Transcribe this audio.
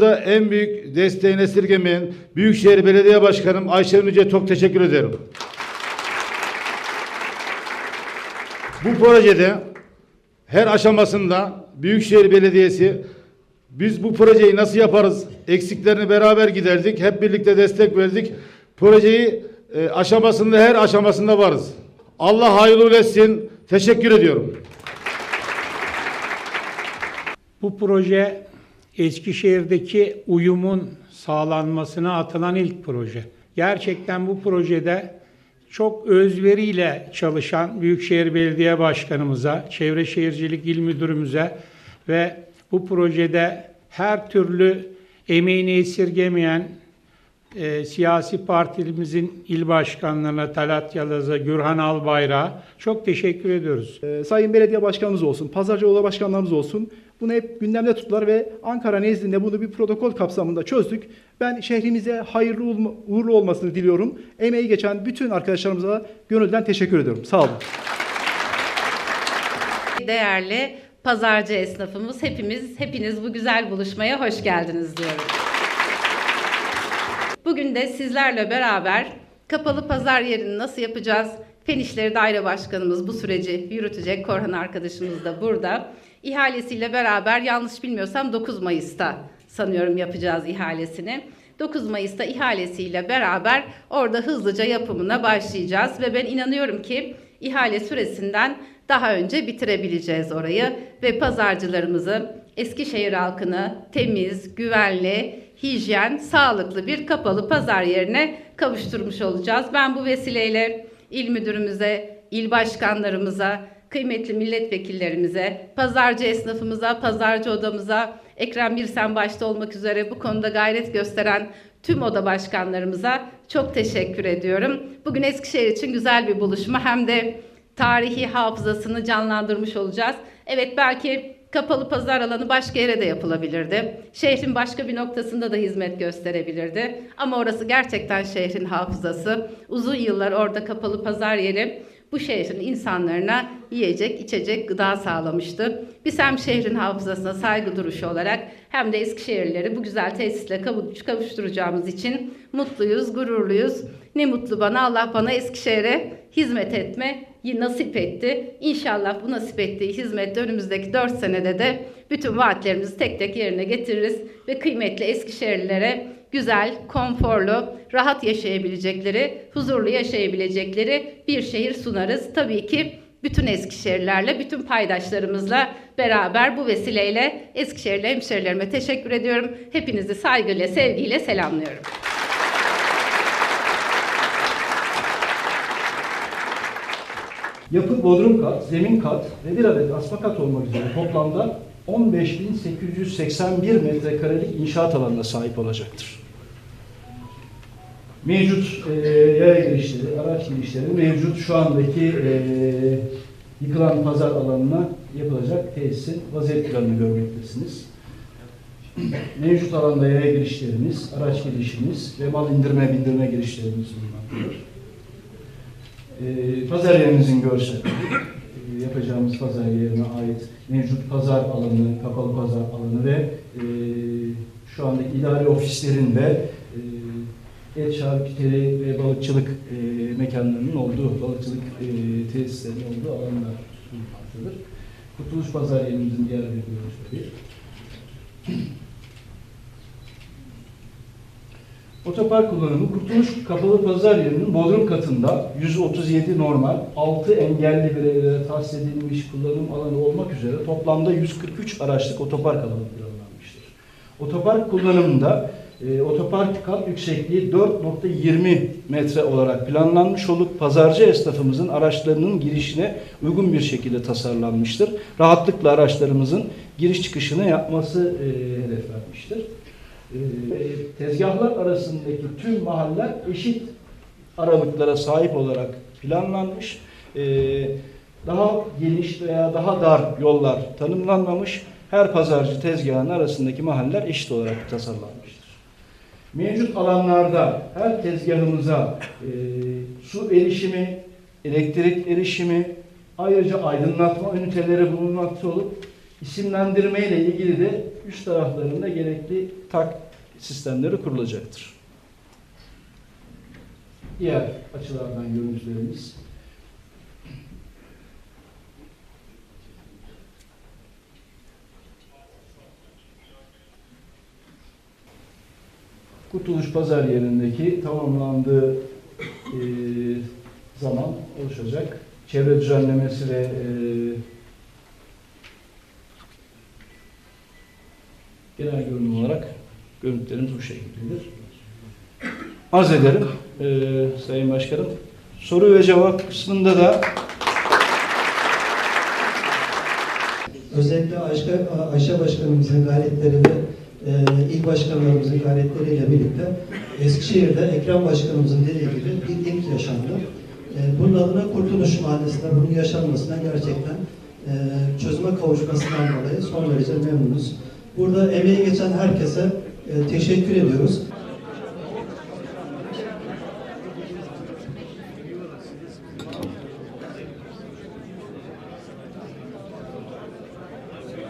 burada en büyük desteğini esirgemeyen Büyükşehir Belediye Başkanım Ayşe Yüce çok teşekkür ederim. Bu projede her aşamasında Büyükşehir Belediyesi biz bu projeyi nasıl yaparız? Eksiklerini beraber giderdik. Hep birlikte destek verdik. Projeyi e, aşamasında her aşamasında varız. Allah hayırlı etsin. Teşekkür ediyorum. Bu proje Eskişehir'deki uyumun sağlanmasına atılan ilk proje. Gerçekten bu projede çok özveriyle çalışan Büyükşehir Belediye Başkanımıza, Çevre Şehircilik İl Müdürümüze ve bu projede her türlü emeğini esirgemeyen e, siyasi partimizin il başkanlarına Talat Yalaz'a, Gürhan Albayrak'a çok teşekkür ediyoruz. Ee, Sayın Belediye Başkanımız olsun, Pazarcıoğlu Başkanlarımız olsun. Bunu hep gündemde tuttular ve Ankara nezdinde bunu bir protokol kapsamında çözdük. Ben şehrimize hayırlı uğurlu olmasını diliyorum. Emeği geçen bütün arkadaşlarımıza gönülden teşekkür ediyorum. Sağ olun. Değerli pazarcı esnafımız hepimiz hepiniz bu güzel buluşmaya hoş geldiniz diyorum. Bugün de sizlerle beraber kapalı pazar yerini nasıl yapacağız? Fen İşleri Daire Başkanımız bu süreci yürütecek. Korhan arkadaşımız da burada. İhalesiyle beraber yanlış bilmiyorsam 9 Mayıs'ta sanıyorum yapacağız ihalesini. 9 Mayıs'ta ihalesiyle beraber orada hızlıca yapımına başlayacağız ve ben inanıyorum ki ihale süresinden daha önce bitirebileceğiz orayı ve pazarcılarımızı, Eskişehir halkını temiz, güvenli, hijyen, sağlıklı bir kapalı pazar yerine kavuşturmuş olacağız. Ben bu vesileyle il müdürümüze, il başkanlarımıza, kıymetli milletvekillerimize, pazarcı esnafımıza, pazarcı odamıza, Ekrem Birsen başta olmak üzere bu konuda gayret gösteren tüm oda başkanlarımıza çok teşekkür ediyorum. Bugün Eskişehir için güzel bir buluşma hem de tarihi hafızasını canlandırmış olacağız. Evet belki kapalı pazar alanı başka yere de yapılabilirdi. Şehrin başka bir noktasında da hizmet gösterebilirdi. Ama orası gerçekten şehrin hafızası. Uzun yıllar orada kapalı pazar yeri bu şehrin insanlarına yiyecek, içecek, gıda sağlamıştı. Biz hem şehrin hafızasına saygı duruşu olarak hem de Eskişehirlileri bu güzel tesisle kavuş- kavuşturacağımız için mutluyuz, gururluyuz. Ne mutlu bana, Allah bana Eskişehir'e hizmet etme nasip etti. İnşallah bu nasip ettiği hizmetle önümüzdeki 4 senede de bütün vaatlerimizi tek tek yerine getiririz ve kıymetli Eskişehirlilere güzel, konforlu, rahat yaşayabilecekleri, huzurlu yaşayabilecekleri bir şehir sunarız. Tabii ki bütün Eskişehirlerle, bütün paydaşlarımızla beraber bu vesileyle Eskişehirli hemşehrilerime teşekkür ediyorum. Hepinizi saygıyla, sevgiyle selamlıyorum. Yapı bodrum kat, zemin kat ve bir adet asma kat olmak üzere toplamda 15.881 metrekarelik inşaat alanına sahip olacaktır. Mevcut e, yaya girişleri, araç girişleri mevcut şu andaki e, yıkılan pazar alanına yapılacak tesisin vaziyet planını görmektesiniz. Mevcut alanda yaya girişlerimiz, araç girişimiz ve mal indirme bindirme girişlerimiz bulunmaktadır. Ee, pazar yerimizin görselleri, e, yapacağımız pazar yerine ait mevcut pazar alanı, kapalı pazar alanı ve e, şu andaki idari ofislerin ve e, şarküteri ve balıkçılık e, mekanlarının olduğu, balıkçılık e, tesislerinin olduğu alanlar bulunmaktadır. Kurtuluş Pazar yerimizin diğer bir görselleri. Otopark kullanımı Kurtuluş Kapalı Pazar yerinin bodrum katında 137 normal, 6 engelli bireylere tahsis edilmiş kullanım alanı olmak üzere toplamda 143 araçlık otopark alanı planlanmıştır. Otopark kullanımında e, otopark kat yüksekliği 4.20 metre olarak planlanmış olup pazarcı esnafımızın araçlarının girişine uygun bir şekilde tasarlanmıştır. Rahatlıkla araçlarımızın giriş çıkışını yapması e, hedeflenmiştir. E, tezgahlar arasındaki tüm mahaller eşit aralıklara sahip olarak planlanmış. E, daha geniş veya daha dar yollar tanımlanmamış. Her pazarcı tezgahın arasındaki mahaller eşit olarak tasarlanmıştır. Mevcut alanlarda her tezgahımıza e, su erişimi, elektrik erişimi, ayrıca aydınlatma üniteleri bulunmakta olup isimlendirme ile ilgili de üst taraflarında gerekli tak sistemleri kurulacaktır. Diğer açılardan görüntülerimiz. Kurtuluş Pazar yerindeki tamamlandığı e, zaman oluşacak. Çevre düzenlemesi ve e, genel görünüm olarak görüntülerimiz bu şekildedir. Arz ederim e, Sayın Başkanım. Soru ve cevap kısmında da Özellikle Ayşe, Ayşe Başkanımızın gayretleri ve e, il başkanlarımızın gayretleriyle birlikte Eskişehir'de Ekrem Başkanımızın dediği gibi bir ilk yaşandı. E, bunun adına Kurtuluş Mahallesi'nde bunun yaşanmasına gerçekten e, çözüme kavuşmasından dolayı son derece memnunuz. Burada emeği geçen herkese e, teşekkür ediyoruz.